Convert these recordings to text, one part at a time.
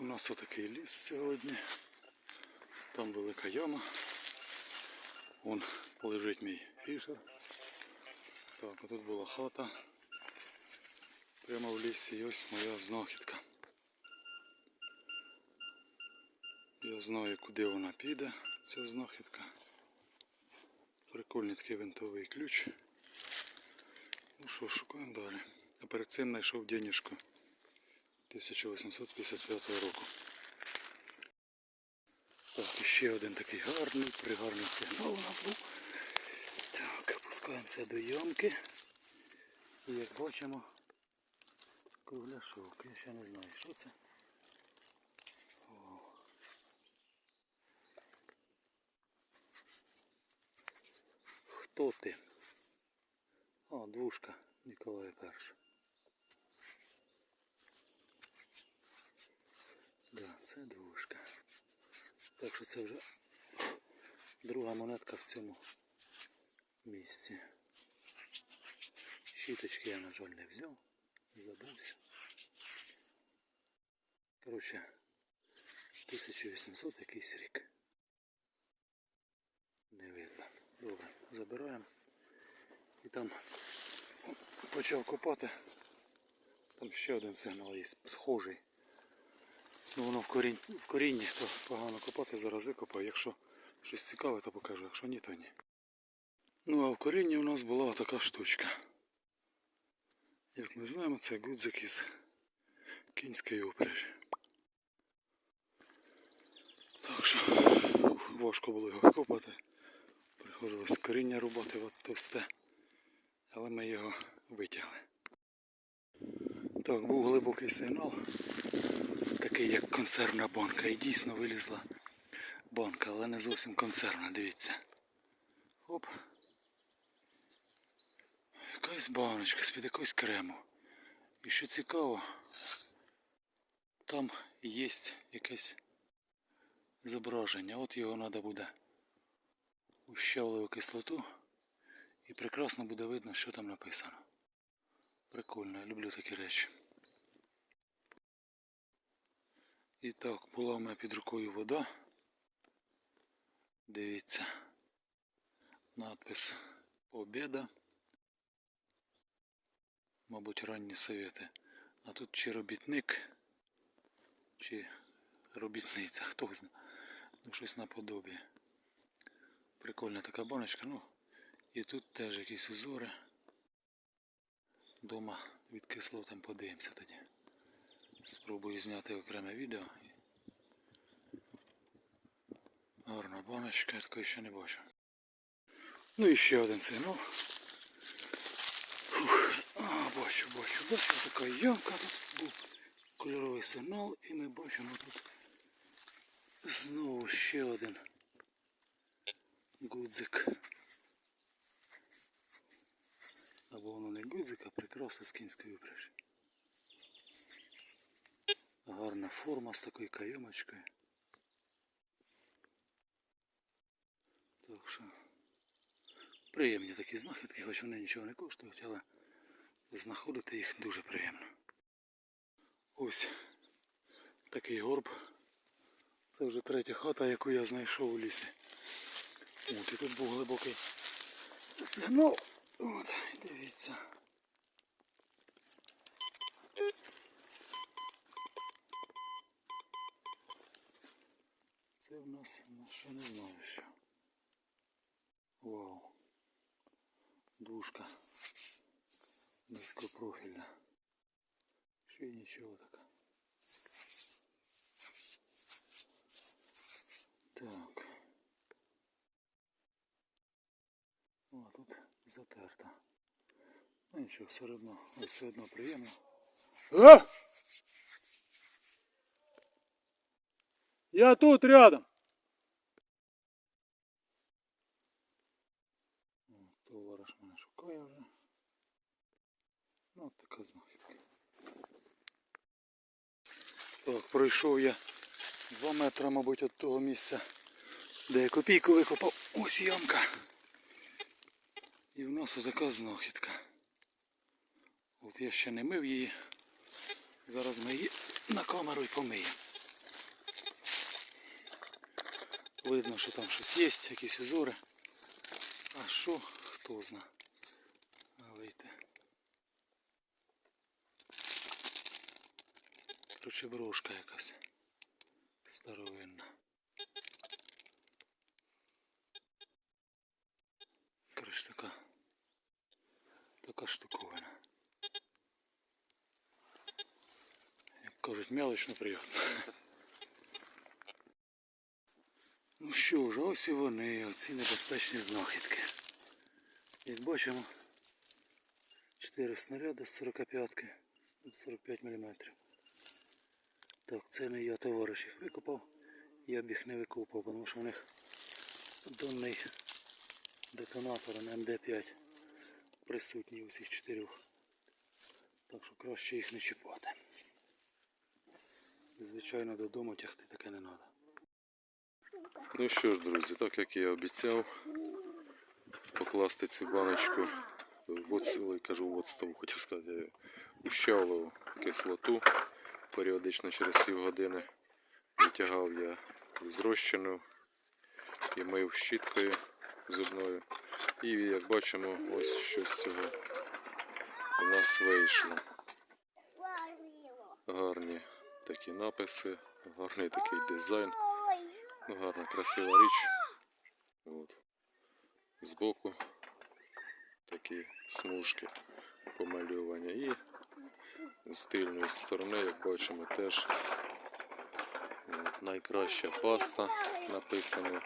у нас отакий ліс сьогодні. Там велика яма. Вон лежить мій фішер. Так, а тут була хата. Прямо в лісі і ось моя знахідка. Я знаю, куди вона піде, ця знахідка. Прикольний такий винтовий ключ. Ну що, шукаємо далі. А перед цим знайшов денежку 1855 року. Так, ще один такий гарний, пригарний сигнал у нас був. Так, опускаємося до ямки. І як бачимо, кругляшок. Я ще не знаю, що це. Хто ти? О, двушка Ніколая Перша. Це двушка. Так що це вже друга монетка в цьому місці. Щіточки я, на жаль, не взяв, забувся. Коротше, 1800 якийсь рік. Не видно. Добре, забираємо. І там почав копати. Там ще один сигнал є, схожий. Ну воно в, корінь, в корінні, то погано копати, зараз викопаю. Якщо щось цікаве, то покажу, якщо ні, то ні. Ну а в корінні у нас була така штучка. Як ми знаємо, це гудзик із кінської упряжі. Так що важко було його викопати. Приходилось коріння рубати от товсте. Але ми його витягли. Так, був глибокий сигнал такий як консервна банка. І дійсно вилізла банка, але не зовсім консервна, дивіться. Оп. Якась баночка з-під якогось крему. І що цікаво, там є якесь зображення. От його треба буде у щавлеву кислоту і прекрасно буде видно, що там написано. Прикольно, я люблю такі речі. І так, була у мене під рукою вода. Дивіться. Надпис Побєда. Мабуть, ранні совєти. А тут чи робітник, чи робітниця, хто знає. Ну, щось наподобі. Прикольна така баночка. Ну, і тут теж якісь узори. Дома від кислотам подивимося тоді. Спробую зняти окреме відео. Гарна баночка, я такої ще не бачив. Ну і ще один сигнал. А, бачу, бачу, бачу, така ямка тут був кольоровий сигнал і ми бачимо тут знову ще один гудзик. Або воно не гудзик, а прикраса з кінської упряжі. Гарна форма з такою кайомочкою. Так що приємні такі знахідки, хоч вони нічого не коштують, але знаходити їх дуже приємно. Ось такий горб. Це вже третя хата, яку я знайшов у лісі. От і тут був глибокий сигнал. От, дивіться. нас, ну, ще не знаю що. Вау. Дужка. Низькопрофільна. Ще й нічого така. Так. О, тут затерта. Ну нічого, все одно, все одно приємно. А! Я тут рядом. Товариш мене шукає вже. Ну, от така знахідка. Так, пройшов я 2 метри, мабуть, від того місця, де я копійку викопав. Ось ямка. І в нас отака знахідка. От я ще не мив її. Зараз ми її на камеру і помиємо. Видно, що там щось є, якісь узори. А що, хто зна. Налийте. Короче, брошка якась. Старовинна. Короче, така. Така штуковина. Як кажуть, мелочно приємно. Ну що ж, ось і вони, оці небезпечні знахідки. Як бачимо, 4 снаряди з 45-ки, 45 мм. Так, це не я товариш їх викопав. Я б їх не викопав, тому що в них донний детонатор на МД5 присутній у всіх чотирьох. Так що краще їх не чіпати. Звичайно, додому тягти таке не треба. Ну що ж, друзі, так як я обіцяв, покласти цю баночку в кажу в оцтову, хотів сказати, у щавлову кислоту. Періодично через півгодини витягав я з і мив щіткою зубною. І як бачимо, ось що з цього у нас вийшло. Гарні такі написи, гарний такий дизайн. Ну, гарна, красива річ. От. Збоку такі смужки помальовані. І з тильної сторони, як бачимо, теж найкраща паста написано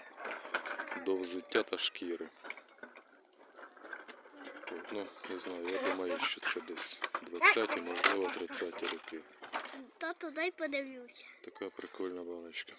до взуття та шкіри. От, ну, не знаю, я думаю, що це десь 20-ті, можливо 30-ті роки. То туди подивлюся. Така прикольна баночка.